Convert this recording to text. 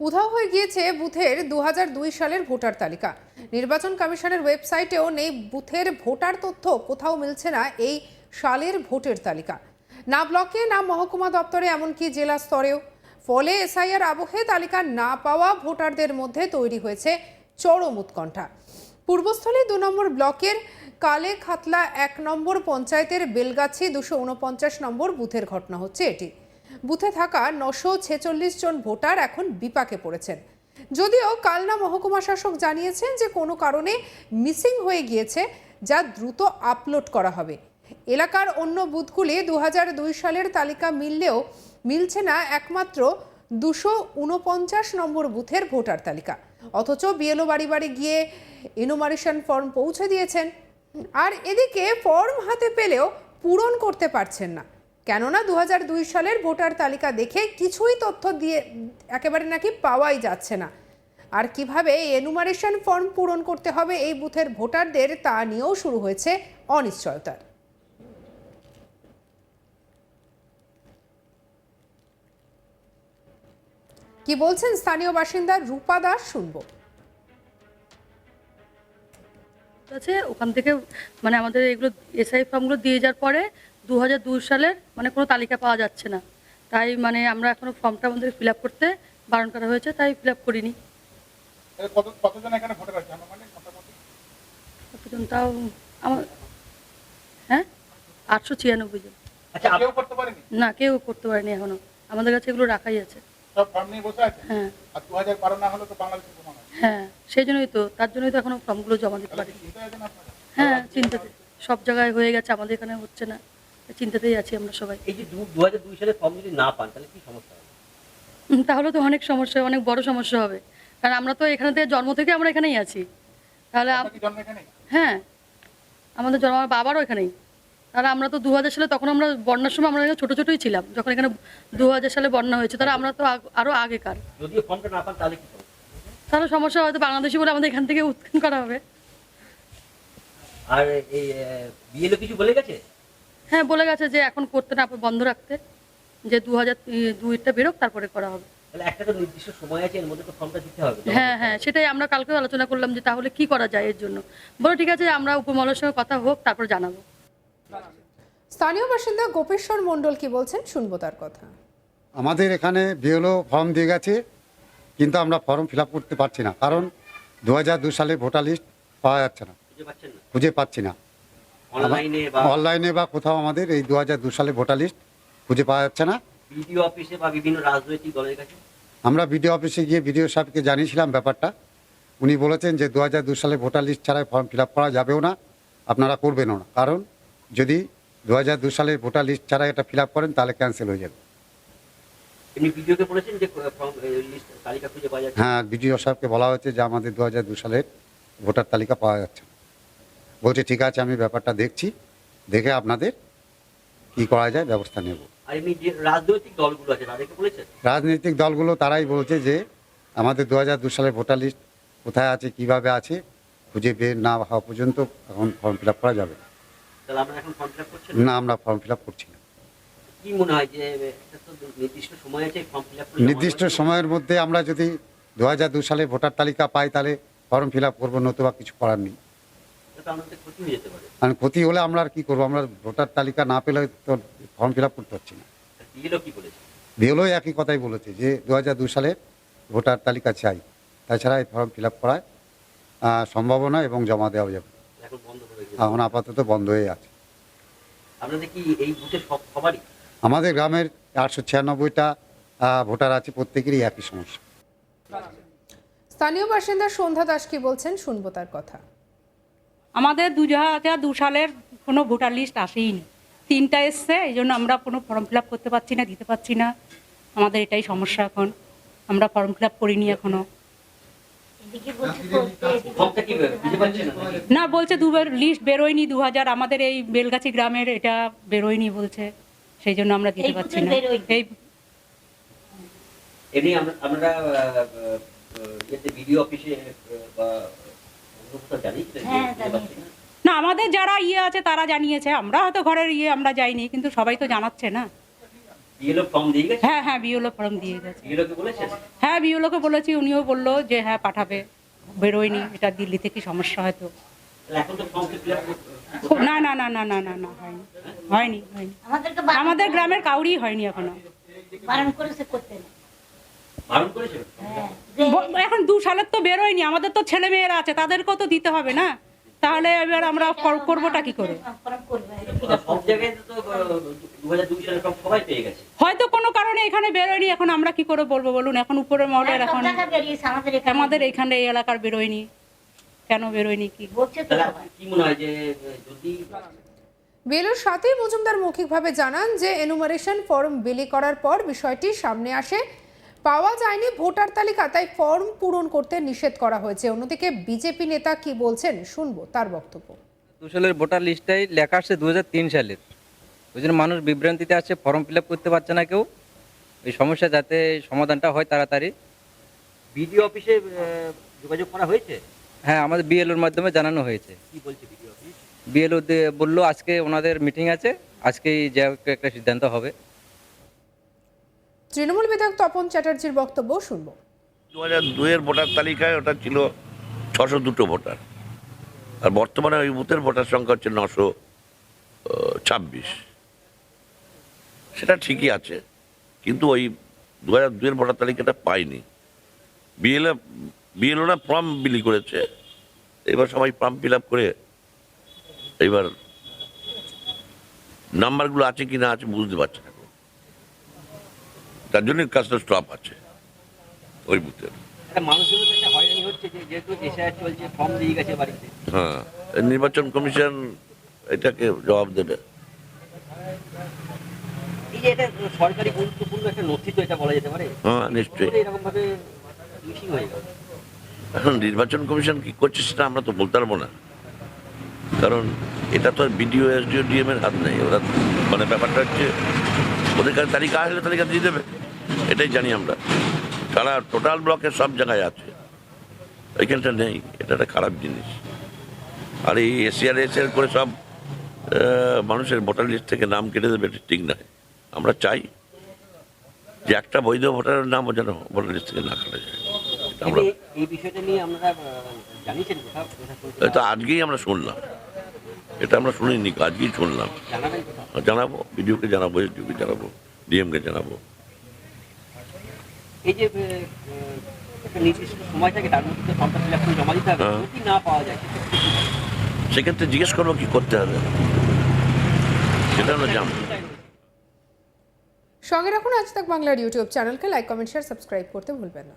উধাও হয়ে গিয়েছে বুথের দু হাজার দুই সালের ভোটার তালিকা। নির্বাচন কমিশনের ওয়েবসাইটেও নেই বুথের ভোটার তথ্য, কোথাও মিলছে না এই সালের ভোটের তালিকা। না ব্লকে, না মহকুমা দপ্তরে, এমনকি জেলা স্তরেও। ফলে এসআইআর আবহে তালিকা না পাওয়া ভোটারদের মধ্যে তৈরি হয়েছে চরম উৎকণ্ঠা। পূর্বস্থলে দু নম্বর ব্লকের কালে খাতলা এক নম্বর পঞ্চায়েতের বেলগাছি দুশো উনপঞ্চাশ নম্বর বুথের ঘটনা হচ্ছে এটি। বুথে থাকা নশো ছেচল্লিশ জন ভোটার এখন বিপাকে পড়েছেন। যদিও কালনা মহকুমা শাসক জানিয়েছেন যে কোনো কারণে মিসিং হয়ে গিয়েছে, যা দ্রুত আপলোড করা হবে। এলাকার অন্য বুথগুলি দু সালের তালিকা মিললেও মিলছে না একমাত্র দুশো উনপঞ্চাশ নম্বর বুথের ভোটার তালিকা। অথচ বিএলও বাড়ি বাড়ি গিয়ে ইনোমারেশন ফর্ম পৌঁছে দিয়েছেন। আর এদিকে ফর্ম হাতে পেলেও পূরণ করতে পারছেন না। কেননা দু সালের ভোটার তালিকা দেখে কিছুই তথ্য দিয়ে একেবারে নাকি পাওয়াই যাচ্ছে না। আর কীভাবে এনুমারেশন ফর্ম পূরণ করতে হবে এই বুথের ভোটারদের তা নিয়েও শুরু হয়েছে অনিশ্চয়তার। কি বলছেন স্থানীয় বাসিন্দা রূপা দাস শুনব। আছে, ওখান থেকে মানে আমাদের এগুলো এসআই ফর্মগুলো দিয়ে যাওয়ার পরে দু হাজার দুই সালের মানে কোনো তালিকা পাওয়া যাচ্ছে না। তাই মানে আমরা এখনও ফর্মটা আমাদের ফিল করতে বারণ করা হয়েছে তাই ফিল আপ করিনি। কতজন তাও আমার হ্যাঁ? আটশো ছিয়ানব্বই জন। আচ্ছা না কেউ করতে পারেনি এখনও। আমাদের কাছে এগুলো রাখাই আছে। হ্যাঁ। হ্যাঁ। সেই জন্যই তো তার জন্যই তো এখনও ফর্মগুলো জমা দিতে পারি চিন্তা হ্যাঁ চিন্তাতে সব জায়গায় হয়ে গেছে আমাদের এখানে হচ্ছে না। চিন্তাতেই আছি আমরা সবাই। এই যে দু হাজার দুই সালে ফর্ম যদি না পান তাহলে কি সমস্যা হবে? তাহলে তো অনেক সমস্যা অনেক বড় সমস্যা হবে। কারণ আমরা তো এখানে থেকে জন্ম থেকে আমরা এখানেই আছি। তাহলে আম- জন্ম এখানে হ্যাঁ আমাদের জন্ম আমার বাবারও এখানেই। তাহলে আমরা তো দু হাজার সালে তখন আমরা বন্যার সময় আমরা ছোটো ছোটোই ছিলাম। যখন এখানে দু হাজার সালে বন্যা হয়েছে তাহলে আমরা তো আগ- আরও আগেকার। তাহলে সমস্যা তাহলে সমস্যা হয়তো বাংলাদেশি বলে আমাদের এখান থেকে উৎখান করা হবে। আর এই বিএলও কিছু বলে গেছে? হ্যাঁ বলে গেছে যে এখন করতে না বন্ধ রাখতে যে দু হাজার দুইটা বেরোক তারপরে করা হবে। একটা তো নির্দিষ্ট সময় আছে এর মধ্যে তো ফর্মটা দিতে হবে। হ্যাঁ হ্যাঁ সেটাই আমরা কালকেও আলোচনা করলাম যে তাহলে কি করা যায় এর জন্য। বলো ঠিক আছে আমরা উপমহলের সঙ্গে কথা হোক তারপর জানাব। স্থানীয় বাসিন্দা গোপেশ্বর মণ্ডল কি বলছেন? শুনব তার কথা। আমাদের এখানে বিএলও ফর্ম দিয়ে গেছে কিন্তু আমরা ফর্ম ফিল আপ করতে পারছি না কারণ দু হাজার দু সালের ভোটার লিস্ট পাওয়া যাচ্ছে না। খুঁজে পাচ্ছি না। অনলাইনে বা কোথাও আমাদের এই দু হাজার দু সালে ভোটার লিস্ট খুঁজে পাওয়া যাচ্ছে না। বিডিও অফিসে বা বিভিন্ন রাজনৈতিক দলের কাছে? আমরা বিডিও অফিসে গিয়ে বিডিও সাহেবকে জানিয়েছিলাম ব্যাপারটা। উনি বলেছেন যে দু হাজার দু সালে ভোটার লিস্ট ছাড়াই ফর্ম ফিল আপ করা যাবেও না আপনারা করবেনও না। কারণ যদি দু হাজার দু সালের ভোটার লিস্ট ছাড়া এটা ফিল আপ করেন তাহলে ক্যান্সেল হয়ে যাবে? হ্যাঁ বিডিও সাহেবকে বলা হয়েছে যে আমাদের দু হাজার দু সালের ভোটার তালিকা পাওয়া যাচ্ছে না। বলছে ঠিক আছে আমি ব্যাপারটা দেখছি দেখে আপনাদের কি করা যায় ব্যবস্থা নেব। রাজনৈতিক দলগুলো আছে তাদেরকে বলেছেন? রাজনৈতিক দলগুলো তারাই বলছে যে আমাদের দু হাজার দু সালের ভোটার লিস্ট কোথায় আছে কীভাবে আছে খুঁজে বের না হওয়া পর্যন্ত এখন ফর্ম ফিল আপ করা যাবে না। আমরা ফর্ম ফিল আপ না আমরা ফর্ম ফিল আপ করছি না। নির্দিষ্ট সময়ের মধ্যে আমরা যদি দু হাজার দু সালে ভোটার তালিকা পাই তাহলে ফর্ম ফিল আপ করব নতুবা কিছু করার নেই। আমাদের ক্ষতি হলে আমরা আর কি করব? আমরা ভোটার তালিকা না পেলে তো ফর্ম ফিল আপ করতে পারছি না। বিএলও কি একই কথাই বলেছে যে দু হাজার দু সালে ভোটার তালিকা চাই। তাছাড়া এই ফর্ম ফিল আপ করায় সম্ভাবনা এবং জমা দেওয়া যাবে। এখন বন্ধ করে দিয়েছে এখন আপাতত বন্ধ হয়ে আছে। আমাদের গ্রামের আটশো ছিয়ানব্বইটা ভোটার আছে প্রত্যেকেরই একই সমস্যা। স্থানীয় বাসিন্দা সন্ধ্যা দাস কি বলছেন? শুনব তার কথা। আমাদের দু হাজার দু সালের কোনো ভোটার লিস্ট আসেইনি। তিনটা এসছে এই জন্য আমরা কোনো ফর্ম ফিল আপ করতে পারছি না দিতে পারছি না। আমাদের এটাই সমস্যা এখন। আমরা ফর্ম ফিল আপ করিনি এখনও। না বলছে দুবার লিস্ট বেরোয়নি দু হাজার আমাদের এই বেলগাছি গ্রামের এটা বেরোয়নি বলছে। সেই জন্য আমরা দিতে পারছি না। এই এমনি আমরা- বিডিও অফিসে না? না আমাদের যারা ইয়ে আছে তারা জানিয়েছে। আমরা হয়তো ঘরের ইয়ে আমরা যাইনি কিন্তু সবাই তো জানাচ্ছে না। বিএলও ফর্ম দিয়ে গেছে? হ্যাঁ হ্যাঁ বিওলো ফর্ম দিয়ে গেছে। বলেছেন? হ্যাঁ বিওলোকে বলেছি উনিও বলল যে হ্যাঁ পাঠাবে। বেরোয়নি এটা দিল্লি থেকে সমস্যা হয়তো? তাহলে এখন তো ফর্ম ফিল আপ খুব- না না না না না না না হয়নি। হয়নি হয়নি। আমাদের গ্রামের কাউরই হয়নি এখনও। হ্যাঁ, সালের তো বেরোয়নি আমাদের তো ছেলে মেয়েরা আছে তাদেরকেও তো দিতে হবে না? তাহলে এবার আমরা করবোটা কি করে? হয়তো কোনো কারণে এখানে বেরোয়নি এখন আমরা কি করে বলব বলুন? এখন উপরে মহলের এখন আমাদের এখানে। এইখানে এই এলাকার বেরোয়নি। কেন বেরোয়নি কি? হয় বেলুর সাথে মজুমদার মৌখিকভাবে জানান যে এনুমারেশন ফর্ম বিলি করার পর বিষয়টি সামনে আসে। পাওয়া যায়নি ভোটার তালিকা তাই ফর্ম পূরণ করতে নিষেধ করা হয়েছে। অন্যদিকে বিজেপি নেতা কি বলছেন শুনব তার বক্তব্য। দু সালের ভোটার লিস্টটাই লেখা আসছে দু হাজার তিন সালের। ওই জন্য মানুষ বিভ্রান্তিতে আছে ফর্ম ফিল আপ করতে পারছে না কেউ। এই সমস্যা যাতে সমাধানটা হয় তাড়াতাড়ি। বিডিও অফিসে যোগাযোগ করা হয়েছে? হ্যাঁ আমাদের বিএলওর মাধ্যমে জানানো হয়েছে। কি বলছে বিডিও অফিস? বিএলও বলল আজকে ওনাদের মিটিং আছে আজকেই যে একটা সিদ্ধান্ত হবে। তৃণমূল বিধায়ক তপন চ্যাটার্জির বক্তব্য শুনব। দু হাজার দুইয়ের ভোটার তালিকায় ওটা ছিল ছশো দুটো ভোটার। আর বর্তমানে ওই বুথের ভোটার সংখ্যা হচ্ছে নশো ছাব্বিশ। সেটা ঠিকই আছে, কিন্তু ওই দু হাজার দুইয়ের ভোটার তালিকাটা পাইনি। বিএলএ বিএলওরা ফর্ম বিলি করেছে, এবার সবাই ফর্ম ফিল আপ করে এবার নাম্বারগুলো আছে কি না আছে বুঝতে পারছে না। তার জন্য কাজটা স্টপ আছে ওই বুথের। একটা মানুষের মধ্যে একটা হয়রানি হচ্ছে যে যেহেতু এসআইআর চলছে ফর্ম দিয়ে গেছে বাড়িতে। হ্যাঁ নির্বাচন কমিশন এটাকে জবাব দেবে। হ্যাঁ হয়ে নির্বাচন কমিশন কি করছে সেটা আমরা তো বলতে পারব না। কারণ এটা তো বিডিও এসডিও ডিএম এর হাত নেই। ওরা মানে ব্যাপারটা হচ্ছে ওদের কাছে তালিকা আসলে তালিকা দিয়ে দেবে। এটাই জানি আমরা। তারা টোটাল ব্লকের সব জায়গায় আছে। ওইখানটা নেই এটা একটা খারাপ জিনিস। আর এই এসিআর এসিআর করে সব মানুষের ভোটার লিস্ট থেকে নাম কেটে দেবে এটা ঠিক নয়। আমরা চাই যে একটা বৈধ ভোটারের নামও যেন ভোটার লিস্ট থেকে না কাটা যায়। আমরা? এটা আজকেই আমরা শুনলাম। এটা আমরা শুনিনি আজকেই শুনলাম। জানাব বিডিওকে জানাব এসডিওকে জানাব ডিএমকে জানাব। এই যে নির্দিষ্ট সময় থাকে তার মধ্যে ফর্মটা ফিল আপ করে জমা দিতে হবে হ্যাঁ। যদি না পাওয়া যায় সেক্ষেত্রে জিজ্ঞেস করব কি করতে হবে। সেটা হলো জানব। সঙ্গে রাখুন আজ তাক বাংলার ইউটিউব চ্যানেলকে লাইক কমেন্ট শেয়ার সাবস্ক্রাইব করতে ভুলবেন না।